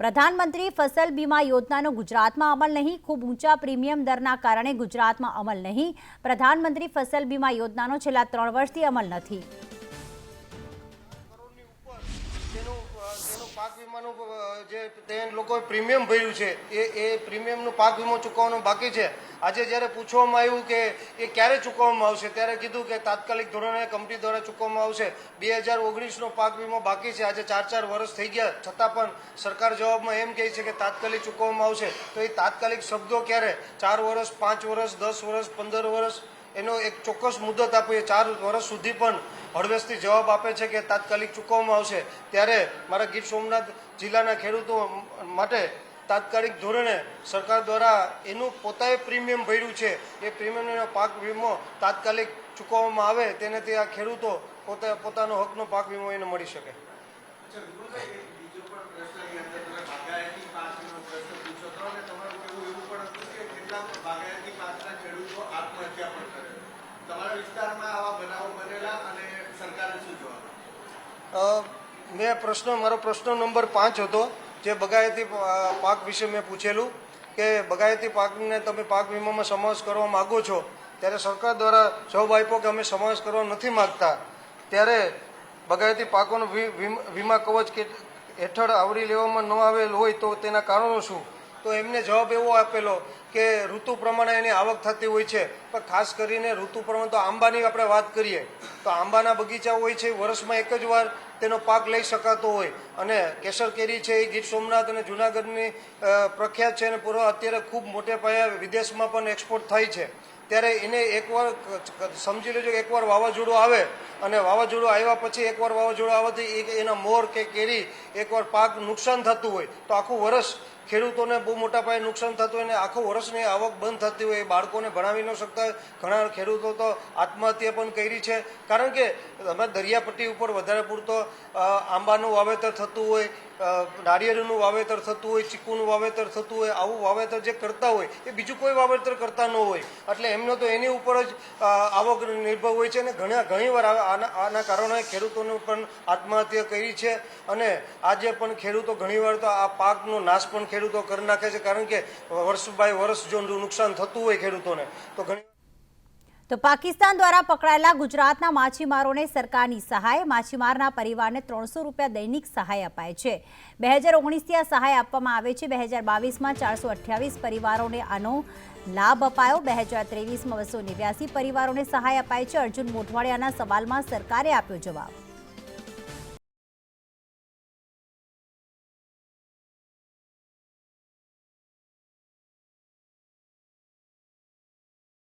પ્રધાનમંત્રી ફસલ બીમા યોજનાનો ગુજરાતમાં અમલ નહીં. ખૂબ ઊંચા પ્રીમિયમ દરના કારણે ગુજરાતમાં અમલ નહીં. પ્રધાનમંત્રી ફસલ બીમા યોજનાનો છેલ્લા ત્રણ વર્ષથી અમલ નથી. પાક વીમાનું જે તે લોકોએ પ્રીમિયમ ભર્યું છે, એ એ પ્રીમિયમનું પાક વીમો ચૂકવવાનો બાકી છે. આજે જ્યારે પૂછવામાં આવ્યું કે એ ક્યારે ચૂકવવામાં આવશે, ત્યારે કીધું કે તાત્કાલિક ધોરણે કંપની દ્વારા ચૂકવવામાં આવશે. બે હજાર ઓગણીસનો પાક વીમો બાકી છે, આજે ચાર ચાર વર્ષ થઈ ગયા, છતાં પણ સરકાર જવાબમાં એમ કહે છે કે તાત્કાલિક ચૂકવવામાં આવશે. તો એ તાત્કાલિક શબ્દો ક્યારે? ચાર વર્ષ, પાંચ વર્ષ, દસ વર્ષ, પંદર વર્ષ એનો એક ચોક્કસ મુદત આપીએ ચાર વર્ષ સુધી પણ હળવેશથી જવાબ આપે છે કે તાત્કાલિક ચૂકવવામાં આવશે. ત્યારે મારા ગીર સોમનાથ જિલ્લાના ખેડૂતો માટે તાત્કાલિક ધોરણે સરકાર દ્વારા એનું પોતાએ પ્રીમિયમ ભર્યું છે. એ પ્રીમિયમનો પાક વીમો તાત્કાલિક ચૂકવવામાં આવે તેનાથી આ ખેડૂતો પોતે પોતાનો હકનો પાક વીમો એને મળી શકે. બાગાયતી પાકનો પ્રશ્ન પૂછો તો તમારું એવું પણ હતું કે કેટલા બાગાયતી પણ કરે. તમારા વિસ્તારમાં આવા બનાવો બનેલા અને સરકારે શું જવાબ મેં પ્રશ્ન, મારો પ્રશ્ન નંબર પાંચ હતો, જે બગાયતી પાક વિશે મેં પૂછેલું કે બગાયતી પાકને તમે પાક વીમામાં સમાવેશ કરવા માગો છો, ત્યારે સરકાર દ્વારા જવાબ આપ્યો કે અમે સમાવેશ કરવા નથી માગતા. ત્યારે બગાયતી પાકોનો વીમા કવચ કે, હેઠળ આવરી લેવામાં ન આવેલ હોય તો તેના કારણો શું? તો એમને જવાબ એવો આપેલો કે ઋતુ પ્રમાણે એની આવક થતી હોય છે. પણ ખાસ કરીને ઋતુ પ્રમાણે તો આંબાની આપણે વાત કરીએ, તો આંબાના બગીચા હોય છે, વર્ષમાં એક જ વાર તેનો પાક લઈ શકાતો હોય. અને કેસર કેરી છે એ ગીર સોમનાથ અને જુનાગઢની પ્રખ્યાત છે અને પૂર્વ અત્યારે ખૂબ મોટે પાયે વિદેશમાં પણ એક્સપોર્ટ થાય છે. ત્યારે એને એકવાર સમજી લેજો એકવાર વાવાઝોડું આવે અને વાવાઝોડું આવ્યા પછી એકવાર વાવાઝોડું આવવાથી એના મોર કે કેરી એકવાર પાક નુકસાન થતું હોય. તો આખું વરસ ખેડૂતોને બહુ મોટા પાયે નુકસાન થતું હોય અને આખું વર્ષની આવક બંધ થતી હોય બાળકોને ભણાવી ન શકતા હોય. ઘણા ખેડૂતો તો આત્મહત્યા પણ કરી છે. કારણ કે અમે દરિયાપટ્ટી ઉપર વધારે પૂરતો આંબાનું વાવેતર થતું હોય અ, નારિયેળનું વાવેતર થતું હોય ચીકુનું વાવેતર થતું હોય આવું વાવેતર જે કરતા હોય એ બીજું કોઈ વાવેતર કરતા ન હોય. એટલે એમનો તો એની ઉપર જ આવક નિર્ભર હોય છે અને ઘણા ઘણીવાર આના આના કારણે ખેડૂતોને પણ આત્મહત્યા કરી છે. અને આજે પણ ખેડૂતો ઘણીવાર તો આ પાકનો નાશ પણ ખેડૂતો કરી નાખે છે કારણ કે વર્ષ બાય વર્ષ જો નુકસાન થતું હોય ખેડૂતોને, તો ઘણી તો પાકિસ્તાન દ્વારા પકડાયેલા ગુજરાતના માછીમારોને સરકારની સહાય, માછીમારના પરિવારને ત્રણસો રૂપિયા દૈનિક સહાય અપાય છે. બે હજાર ઓગણીસથી આ સહાય આપવામાં આવે છે. બે હજાર બાવીસમાં ચારસો અઠ્યાવીસ પરિવારોને આનો લાભ અપાયો. બે હજાર ત્રેવીસમાં બસો નેવ્યાસી પરિવારોને સહાય અપાય છે. અર્જુન મોઢવાડિયાના સવાલમાં સરકારે આપ્યો જવાબ.